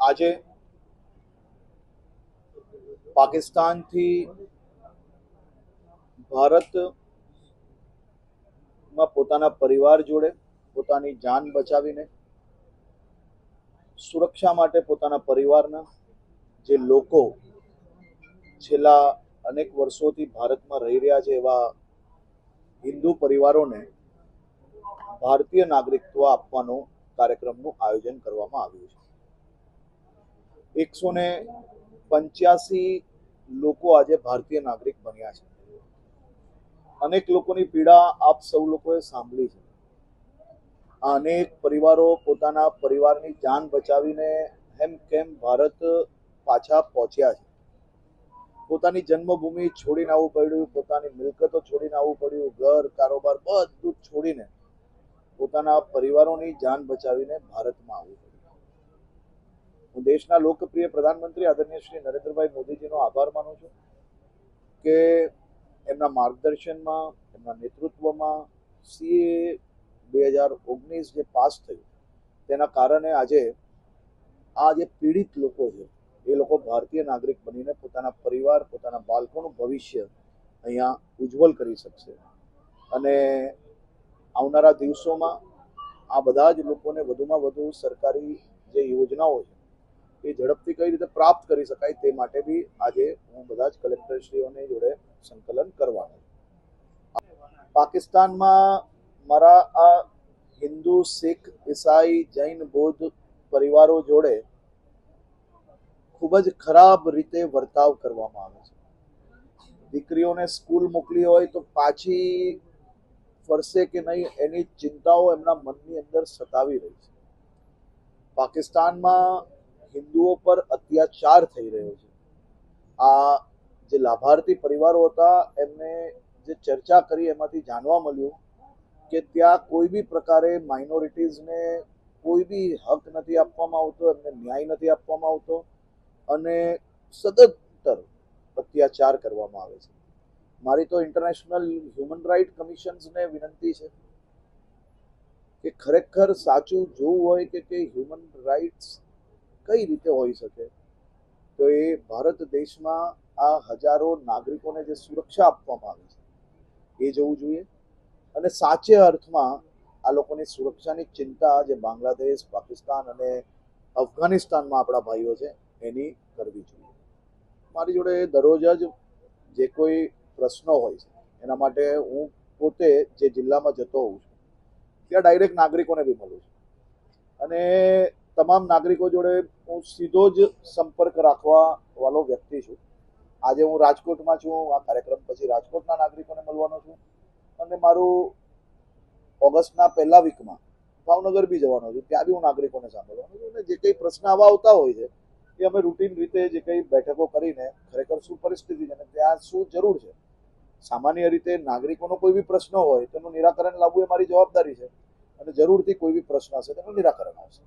આજે પાકિસ્તાનથી ભારતમાં પોતાના પરિવાર જોડે પોતાની જાન બચાવીને સુરક્ષા માટે પોતાના પરિવારના જે લોકો છેલ્લા અનેક વર્ષોથી ભારતમાં રહી રહ્યા છે એવા હિન્દુ પરિવારોને ભારતીય નાગરિકત્વ આપવાનો કાર્યક્રમનું આયોજન કરવામાં આવ્યું છે. એકસો ને પંચ્યાસી લોકો આજે ભારતીય નાગરિક બન્યા છે. અનેક લોકોની પીડા આપ સૌ લોકોએ સાંભળી છે. આ અનેક પરિવારો પોતાના પરિવારની જાન બચાવીને હેમ કેમ ભારત પાછા પહોંચ્યા છે. પોતાની જન્મભૂમિ છોડીને આવવું પડ્યું, પોતાની મિલકતો છોડીને આવવું પડ્યું, ઘર, કારોબાર બધું છોડીને પોતાના પરિવારોની જાન બચાવીને ભારતમાં આવવું પડ્યું. હું દેશના લોકપ્રિય પ્રધાનમંત્રી આદરણીય શ્રી નરેન્દ્રભાઈ મોદીજીનો આભાર માનું છું કે એમના માર્ગદર્શનમાં, એમના નેતૃત્વમાં સીએ બે હજાર ઓગણીસ જે પાસ થયું, તેના કારણે આજે આ જે પીડિત લોકો છે, એ લોકો ભારતીય નાગરિક બનીને પોતાના પરિવાર, પોતાના બાળકોનું ભવિષ્ય અહીંયા ઉજ્જવલ કરી શકશે. અને આવનારા દિવસોમાં આ બધા જ લોકોને વધુમાં વધુ સરકારી જે યોજનાઓ છે એ ઝડપથી કઈ રીતે પ્રાપ્ત કરી શકાય તે માટે બી આજે હું બધા જ કલેક્ટરશ્રીઓને જોડે સંકલન કરવાનો પાકિસ્તાનમાં મારા આ હિન્દુ, શીખ, ઈસાઈ, જૈન, બૌદ્ધ પરિવારો જોડે ખૂબ જ ખરાબ રીતે વર્તાવ કરવામાં આવે છે. દીકરીઓને સ્કૂલ મોકલી હોય તો પાછી ફરશે કે નહીં એની ચિંતાઓ એમના મનની અંદર સતાવી રહી છે. પાકિસ્તાનમાં હિન્દુઓ પર અત્યાચાર થઈ રહ્યો છે. આ જે લાભાર્થી પરિવારો હતા, એમને જે ચર્ચા કરી, એમાંથી જાણવા મળ્યું કે ત્યાં કોઈ બી પ્રકારે માઇનોરિટીઝને કોઈ બી હક નથી આપવામાં આવતો, એમને ન્યાય નથી આપવામાં આવતો અને સદંતર અત્યાચાર કરવામાં આવે છે. મારી તો ઇન્ટરનેશનલ હ્યુમન રાઇટ કમિશન્સને વિનંતી છે કે ખરેખર સાચું જોવું હોય કે કે હ્યુમન રાઇટ્સ કઈ રીતે હોઈ શકે? તો એ ભારત દેશમાં આ હજારો નાગરિકોને જે સુરક્ષા આપવામાં આવે છે, એ જોવું જોઈએ. અને સાચે અર્થમાં આ લોકોની સુરક્ષાની ચિંતા જે બાંગ્લાદેશ, પાકિસ્તાન અને અફઘાનિસ્તાનમાં આપણા ભાઈઓ છે, એની કરવી જોઈએ. મારી જોડે દરરોજ જ જે કોઈ પ્રશ્નો હોય છે, એના માટે હું પોતે જે જિલ્લામાં જતો હોઉં છું, ત્યાં ડાયરેક્ટ નાગરિકોને બી મળું છું. અને તમામ નાગરિકો જોડે હું સીધો જ સંપર્ક રાખવા વાળો વ્યક્તિ છું. આજે હું રાજકોટમાં છું આ કાર્યક્રમ પછી રાજકોટના નાગરિકોને મળવાનો છું અને મારું ઓગસ્ટના પહેલા વીકમાં ભાવનગર બી જવાનો છું, ત્યાં બી હું નાગરિકોને સાંભળવાનો છું અને જે કંઈ પ્રશ્ન આવા આવતા હોય છે, એ અમે રૂટીન રીતે જે કંઈ બેઠકો કરીને ખરેખર શું પરિસ્થિતિ છે અને ત્યાં શું જરૂર છે, સામાન્ય રીતે નાગરિકોનો કોઈ બી પ્રશ્ન હોય, તેનું નિરાકરણ લાવવું એ મારી જવાબદારી છે અને જરૂરથી કોઈ બી પ્રશ્ન હશે તેનું નિરાકરણ આવશે.